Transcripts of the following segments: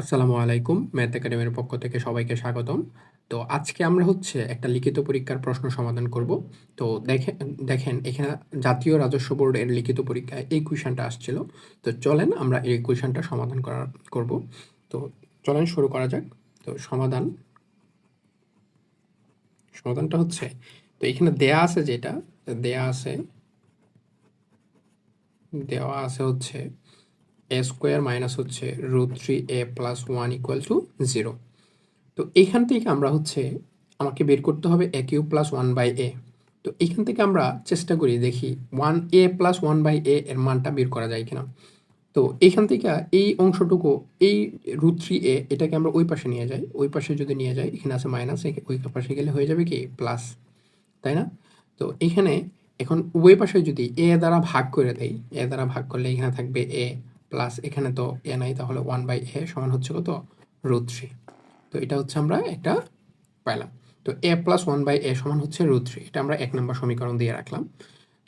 আসসালামু আলাইকুম, ম্যাথ একাডেমির পক্ষ থেকে সবাইকে স্বাগতম। তো আজকে আমরা হচ্ছে একটা লিখিত পরীক্ষার প্রশ্ন সমাধান করব। তো দেখেন দেখেন, এখানে জাতীয় রাজস্ব বোর্ডের লিখিত পরীক্ষায় এই কুয়েশনটা আসছিল। তো চলেন আমরা এই কুয়েশনটা সমাধান করা, করব। তো চলেন শুরু করা যাক। তো সমাধান, সমাধানটা হচ্ছে, তো এখানে দেয়া আছে যেটা, দেয়া আছে, দেওয়া আছে হচ্ছে এ স্কোয়ার মাইনাস হচ্ছে root three a plus one equal to zero তো এইখান থেকে আমরা হচ্ছে আমাকে বের করতে হবে a cube plus one by a তো এইখান থেকে আমরা চেষ্টা করি দেখি one a plus one by a এর মানটা বের করা যায় কিনা। তো এইখান থেকে এই অংশটুকু, এই রুট থ্রি এ এটাকে আমরা ওই পাশে নিয়ে যাই। ওই পাশে যদি নিয়ে যাই, এখানে আছে মাইনাস ওই পাশে গেলে হয়ে যাবে কি? প্লাস তাই না? তো এখানে এখন উভয় পাশে যদি এ দ্বারা ভাগ করে দেই এ দ্বারা ভাগ করলে এখানে থাকবে এ প্লাস এখানে তো এ নাই, তাহলে ওয়ান বাই এ সমান হচ্ছে কত? Root three. তো এটা হচ্ছে আমরা একটা পাইলাম। তো a plus one by a সমান হচ্ছে রুট থ্রি। এটা আমরা এক নম্বর সমীকরণ দিয়ে রাখলাম।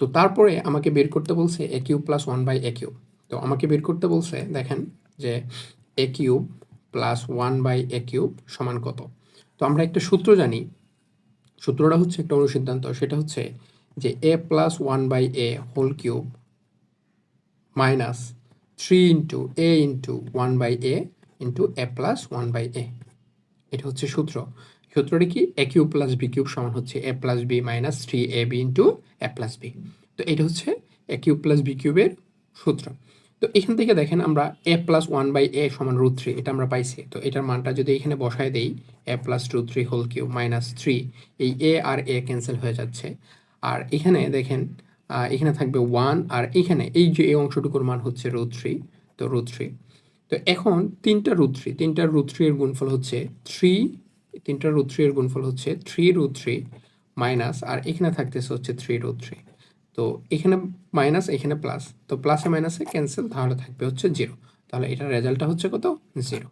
তো তারপরে আমাকে বের করতে বলছে a cube plus one by a cube. তো আমাকে বের করতে বলছে, দেখেন যে a cube plus one by a cube সমান কত? তো আমরা একটা সূত্র জানি। সূত্রটা হচ্ছে একটা অনুসিদ্ধান্ত। সেটা হচ্ছে যে a plus one by a whole cube minus three into a into one by a into a plus one by a এটা হচ্ছে সূত্র। সূত্রটি কি? A cube plus b cube সমান হচ্ছে a plus b minus three a b into a plus b তো এটা হচ্ছে এ কিউব প্লাস বি কিউবের সূত্র। তো এখান থেকে দেখেন আমরা a plus one by a সমান রুট থ্রি এটা আমরা পাইছি। তো এটার মানটা যদি এখানে বসায় দেই a plus two three whole cube minus three এই এ আর এ ক্যান্সেল হয়ে যাচ্ছে। আর এখানে দেখেন এখানে থাকবে ওয়ান আর এখানে এই যে এই অংশটুকুর মান হচ্ছে রুট থ্রি তো রুট থ্রি তো এখন তিনটা রুট থ্রি তিনটা রুট থ্রি এর গুণফল হচ্ছে থ্রি তিনটা রুট থ্রি এর গুণফল হচ্ছে থ্রি রুট থ্রি মাইনাস আর এখানে থাকতেছে হচ্ছে থ্রি রুট থ্রি তো এখানে মাইনাস এখানে প্লাস তো প্লাসে মাইনাসে ক্যান্সেল তাহলে থাকবে হচ্ছে জিরো তাহলে এটার রেজাল্টটা হচ্ছে কত? জিরো